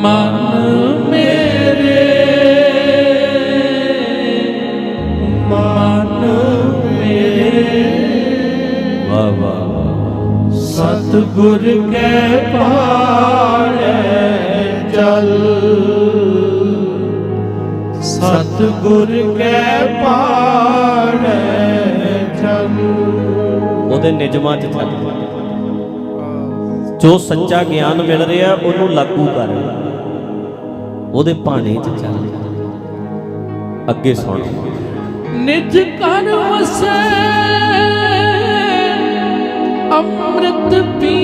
ਮਨ ਮੇਰੇ। ਮਨ ਮੇਰੇ। ਵਾਹ ਵਾਹ ਕੈ ਪਾੜੈ ਜਲ। ਸਤਿਗੁਰ ਕੈ ਪਾੜੈ ਜਲ। ਉਹਦੇ ਨਿਜਮਾਂ 'ਚ ਚੱਲ। ਜੋ ਸੱਚਾ ਗਿਆਨ ਮਿਲ ਰਿਹਾ, ਉਹਨੂੰ ਲਾਗੂ ਕਰ। ਉਹਦੇ ਭਾਣੇ 'ਚ ਚੱਲ ਅੱਗੇ ਸੁਣ। ਨਿਜ ਕਰ ਵਸੈ ਅੰਮ੍ਰਿਤ ਪੀ